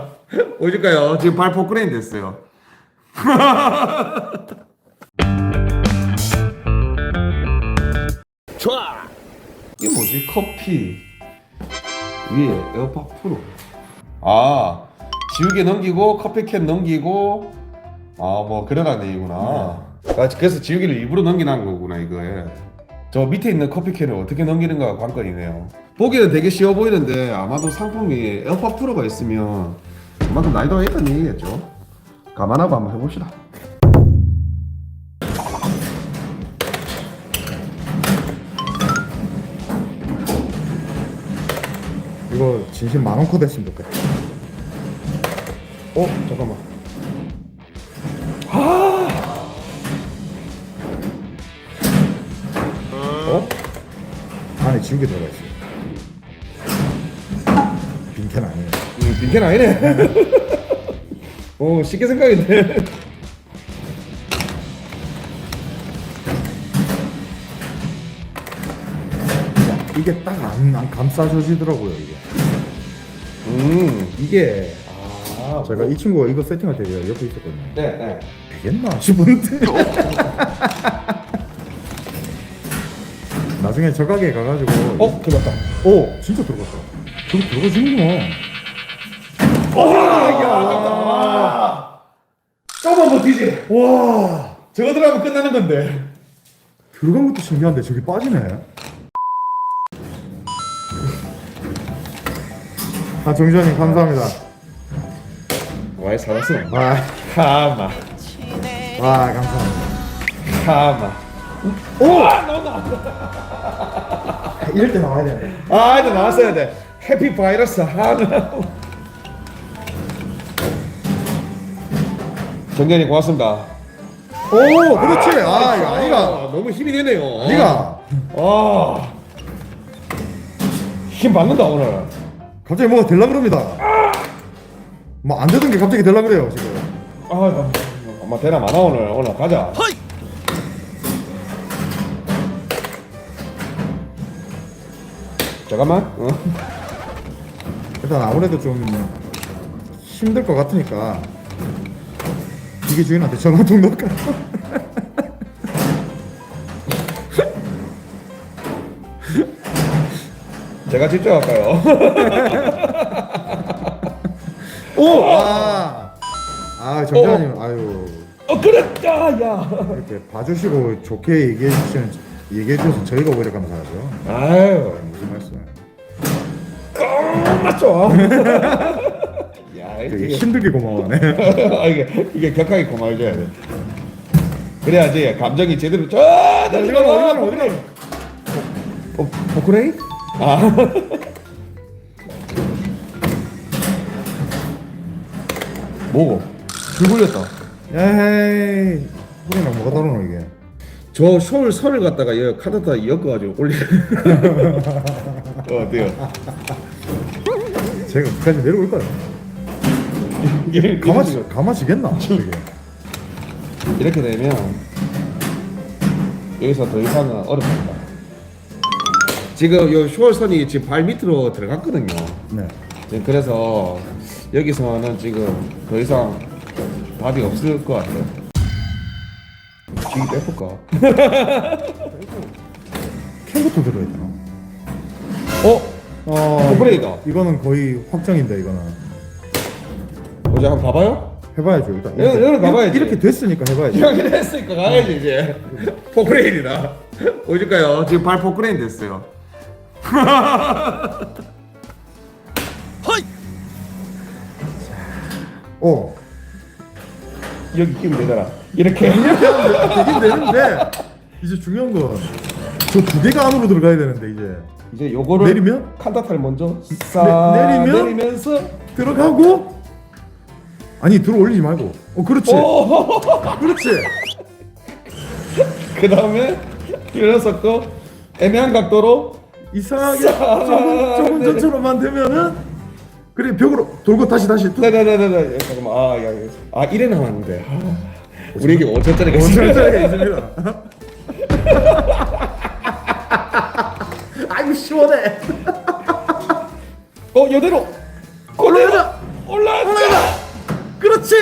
보여줄까요? 지금 발 포크레인 됐어요. 좋아. 이게 뭐지? 커피 위에 에어팟 프로. 아 지우개 넘기고 커피캔 넘기고 아 뭐 그러라는 얘기구나. 아, 그래서 지우개를 일부러 넘기는 거구나 이거에. 저 밑에 있는 커피캔을 어떻게 넘기는가 관건이네요. 보기는 되게 쉬워 보이는데 아마도 상품이 에어팟 프로가 있으면 그만큼 난이도가 있다는 얘기겠죠. 감안하고 한번 해봅시다. 이거 진심 만원 코드 했으면 좋겠다. 어 잠깐만. 어? 안에 지우개 들어가 있어. 빈 빈캔 아니네. 오 쉽게 생각인데. 이게 딱안안 감싸줘지더라고요 이게. 음. 이게 아 제가 이 친구가 이거 세팅할 때 옆에 있었거든요. 네 네. 되겠나 싶은데. 나중에 저 가게 가가지고 어 들었다. 오 진짜 들어갔어. 저기 들어가지는구나. 조금만 버티지. 와 저거 들어가면 끝나는 건데. 들어간 것도 신기한데 저기 빠지네. 아 정주환님 감사합니다. 와이 살았어. 와, 카마 와 감사합니다. 카마. 오아 너무 이럴 때 나와야 돼. 아 이제 나왔어야 돼. 해피 바이러스 하나. 정견이 고맙습니다. 오 그렇지. 아 이거 아니가. 아, 너무 힘이 되네요. 아니가. 아. 힘 받는다 오늘. 갑자기 뭐가 될라 그럽니다. 뭐 안 되던 게 갑자기 될라 그래요 지금. 아, 나- 엄마 대나 많아 오늘. 오늘 가자. 잠깐만. 어? 일단 아무래도 좀 힘들 것 같으니까 기계 주인한테 전화 좀 넣을까? 제가 직접 할까요? 오! 아, 아 정자님 아유 어 그랬다 야. 이렇게 봐주시고 좋게 얘기해 주시는 얘기해 주셔서 저희가 오히려 감사하죠. 아유 무슨 말씀? 맞죠. 야 되게 힘들게 고마워하네. 아, 이게 이게 격하게 고마워져야 돼. 그래야지 감정이 제대로 저 어디 가노, 어디 가노, 어디 가노? 어 포크레인? 아. 뭐고? 줄 굴렸다. 에이, 소리랑 뭐가 다르노 이게? 저 서울 선을 갖다가 여 카드다 엮어가지고 올리. 어, 어때요? 제가 끝까지 내려올 거야. 이게 가마지 가마지겠나? 이게. 이렇게 되면 여기서 더 이상은 어렵습니다. 지금 요 쇼얼선이 지금 발 밑으로 들어갔거든요. 네. 지금 그래서 여기서는 지금 더 이상 답이 없을 것 같아요. 쥐기 빼볼까? 캔부터 들어있잖아. 어? 어, 오퍼레이터. 이거는 거의 확정인데 이거는 어제 한번 봐봐요? 해봐야죠 일단. 여기- 여기 가봐야지. 이렇게 됐으니까 해봐야지. 이렇게 했으니까 가야지 이제. 포크레인이다. 보여줄까요? 지금 발 포크레인 됐어요. 어. 여기 끼면 되잖아. 이렇게. 되긴 되는데 이제 중요한 건 저 두 개가 안으로 들어가야 되는데 이제 이제 요거를 내리면? 칸타타를 먼저 싹 내- 내리면? 내리면서 들어가고 아니 들어 올리지 말고. 어 그렇지. 오! 그렇지. 그 다음에 일어섰고 애매한 각도로 이상하게 싹 조금 조금 내려- 전처럼 만들면은 그래 벽으로 돌고 다시 다시 또 네네네네 잠깐만 아, 야, 야. 아 이래 나왔는데 아, 우리에게 5천짜리가 있습니다. 아이고 시원해. 어 여대로 올라가 올라가 그렇지.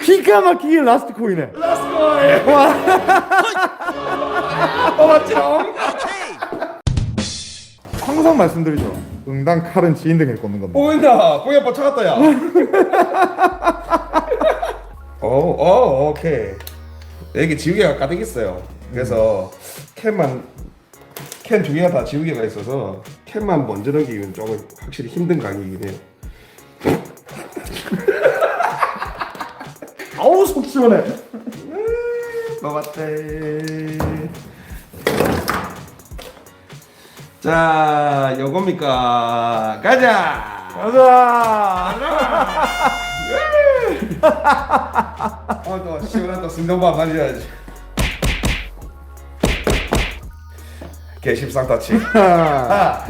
기가 막히게 라스트 코인에. 어 맞죠? 항상 말씀드리죠. 응당 칼은 지인 등에 꽂는 겁니다. 보인다. 뽕이 아빠 찾았다 야. 오, 오, 오케이. 여기 지우개가 가득 있어요. 그래서 캔만 캔 두 개가 다 지우개가 있어서 캔만 먼저 넘기면 조금 확실히 힘든 강의이긴 해요. 아우 속 시원해. 먹었대. 자, 요겁니까? 가자. 가자. 어, 또 시원한 또 승전밥 가져야지. 개십상. 아.